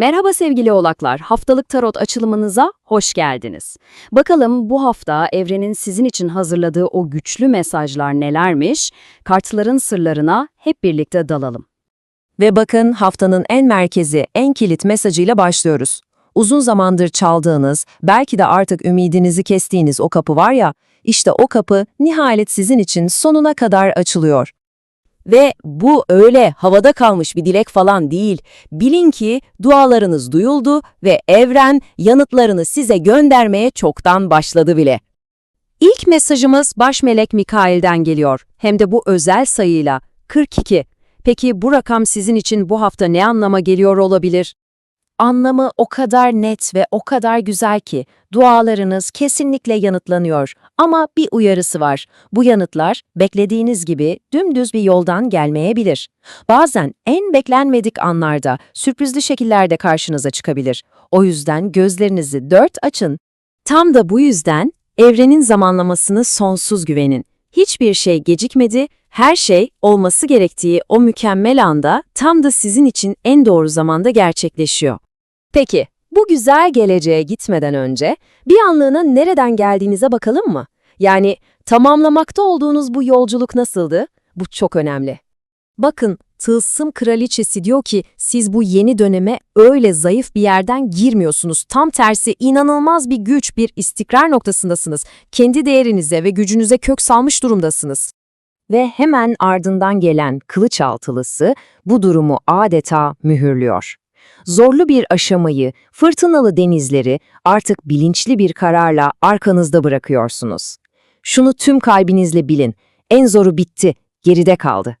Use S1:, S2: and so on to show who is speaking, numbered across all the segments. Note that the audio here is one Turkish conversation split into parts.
S1: Merhaba sevgili oğlaklar, haftalık tarot açılımınıza hoş geldiniz. Bakalım bu hafta evrenin sizin için hazırladığı o güçlü mesajlar nelermiş? Kartların sırlarına hep birlikte dalalım.
S2: Ve bakın haftanın en merkezi, en kilit mesajıyla başlıyoruz. Uzun zamandır çaldığınız, belki de artık ümidinizi kestiğiniz o kapı var ya, işte o kapı nihayet sizin için sonuna kadar açılıyor. Ve bu öyle havada kalmış bir dilek falan değil. Bilin ki dualarınız duyuldu ve evren yanıtlarını size göndermeye çoktan başladı bile.
S1: İlk mesajımız baş melek Mikail'den geliyor. Hem de bu özel sayıyla 42. Peki bu rakam sizin için bu hafta ne anlama geliyor olabilir?
S2: Anlamı o kadar net ve o kadar güzel ki dualarınız kesinlikle yanıtlanıyor. Ama bir uyarısı var. Bu yanıtlar beklediğiniz gibi dümdüz bir yoldan gelmeyebilir. Bazen en beklenmedik anlarda, sürprizli şekillerde karşınıza çıkabilir. O yüzden gözlerinizi dört açın. Tam da bu yüzden evrenin zamanlamasını sonsuz güvenin. Hiçbir şey gecikmedi, her şey olması gerektiği o mükemmel anda tam da sizin için en doğru zamanda gerçekleşiyor. Peki, bu güzel geleceğe gitmeden önce bir anlığına nereden geldiğinize bakalım mı? Yani tamamlamakta olduğunuz bu yolculuk nasıldı? Bu çok önemli. Bakın, Tılsım Kraliçesi diyor ki siz bu yeni döneme öyle zayıf bir yerden girmiyorsunuz. Tam tersi inanılmaz bir güç, bir istikrar noktasındasınız. Kendi değerinize ve gücünüze kök salmış durumdasınız. Ve hemen ardından gelen kılıç altılısı bu durumu adeta mühürlüyor. Zorlu bir aşamayı, fırtınalı denizleri artık bilinçli bir kararla arkanızda bırakıyorsunuz. Şunu tüm kalbinizle bilin, en zoru bitti, geride kaldı.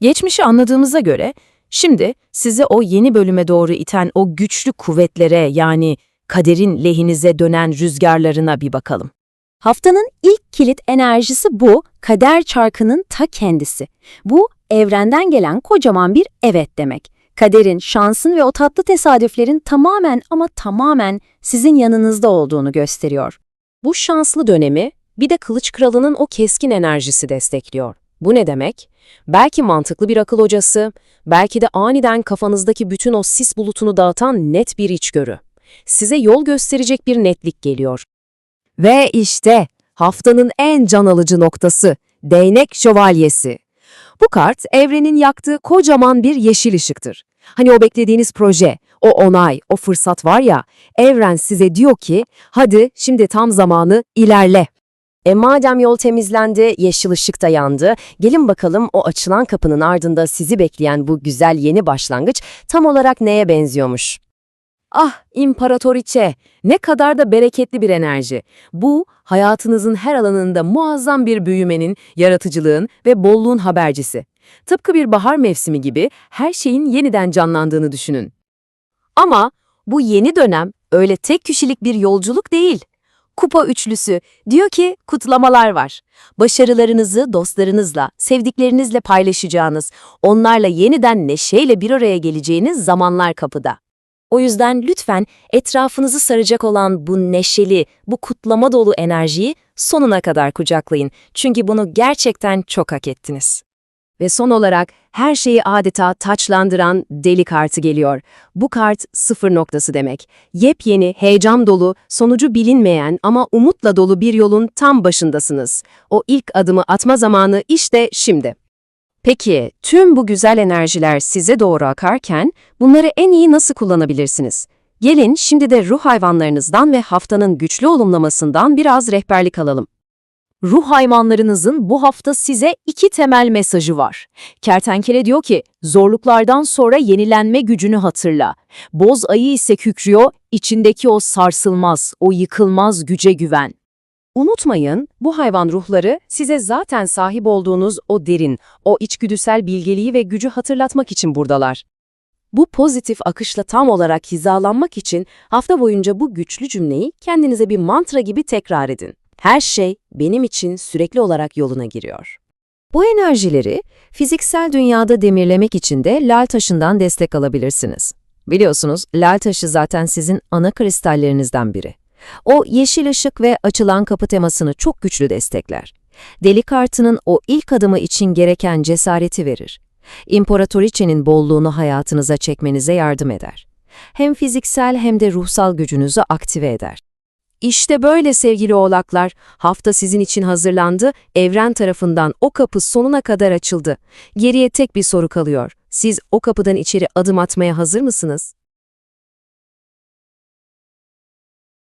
S2: Geçmişi anladığımıza göre, şimdi size o yeni bölüme doğru iten o güçlü kuvvetlere yani kaderin lehinize dönen rüzgarlarına bir bakalım.
S1: Haftanın ilk kilit enerjisi bu, kader çarkının ta kendisi. Bu, evrenden gelen kocaman bir evet demek. Kaderin, şansın ve o tatlı tesadüflerin tamamen ama tamamen sizin yanınızda olduğunu gösteriyor.
S2: Bu şanslı dönemi bir de Kılıç Kralı'nın o keskin enerjisi destekliyor. Bu ne demek? Belki mantıklı bir akıl hocası, belki de aniden kafanızdaki bütün o sis bulutunu dağıtan net bir içgörü. Size yol gösterecek bir netlik geliyor. Ve işte haftanın en can alıcı noktası, değnek şövalyesi. Bu kart evrenin yaktığı kocaman bir yeşil ışıktır. Hani o beklediğiniz proje, o onay, o fırsat var ya, evren size diyor ki, hadi şimdi tam zamanı ilerle. E madem yol temizlendi, yeşil ışık da yandı, gelin bakalım o açılan kapının ardında sizi bekleyen bu güzel yeni başlangıç tam olarak neye benziyormuş? Ah, imparatoriçe, ne kadar da bereketli bir enerji. Bu, hayatınızın her alanında muazzam bir büyümenin, yaratıcılığın ve bolluğun habercisi. Tıpkı bir bahar mevsimi gibi her şeyin yeniden canlandığını düşünün. Ama bu yeni dönem öyle tek kişilik bir yolculuk değil. Kupa üçlüsü diyor ki kutlamalar var. Başarılarınızı dostlarınızla, sevdiklerinizle paylaşacağınız, onlarla yeniden neşeyle bir araya geleceğiniz zamanlar kapıda. O yüzden lütfen etrafınızı saracak olan bu neşeli, bu kutlama dolu enerjiyi sonuna kadar kucaklayın. Çünkü bunu gerçekten çok hak ettiniz. Ve son olarak her şeyi adeta taçlandıran deli kartı geliyor. Bu kart sıfır noktası demek. Yepyeni, heyecan dolu, sonucu bilinmeyen ama umutla dolu bir yolun tam başındasınız. O ilk adımı atma zamanı işte şimdi. Peki, tüm bu güzel enerjiler size doğru akarken bunları en iyi nasıl kullanabilirsiniz? Gelin şimdi de ruh hayvanlarınızdan ve haftanın güçlü olumlamasından biraz rehberlik alalım. Ruh hayvanlarınızın bu hafta size iki temel mesajı var. Kertenkele diyor ki, zorluklardan sonra yenilenme gücünü hatırla. Boz ayı ise kükrüyor, içindeki o sarsılmaz, o yıkılmaz güce güven. Unutmayın, bu hayvan ruhları size zaten sahip olduğunuz o derin, o içgüdüsel bilgeliği ve gücü hatırlatmak için buradalar. Bu pozitif akışla tam olarak hizalanmak için hafta boyunca bu güçlü cümleyi kendinize bir mantra gibi tekrar edin. Her şey benim için sürekli olarak yoluna giriyor. Bu enerjileri fiziksel dünyada demirlemek için de lal taşından destek alabilirsiniz. Biliyorsunuz lal taşı zaten sizin ana kristallerinizden biri. O yeşil ışık ve açılan kapı temasını çok güçlü destekler. Deli kartının o ilk adımı için gereken cesareti verir. İmparatoriçenin bolluğunu hayatınıza çekmenize yardım eder.
S1: hem fiziksel hem de ruhsal gücünüzü aktive eder.
S2: İşte böyle sevgili oğlaklar, hafta sizin için hazırlandı, evren tarafından o kapı sonuna kadar açıldı. Geriye tek bir soru kalıyor. Siz o kapıdan içeri adım atmaya hazır mısınız?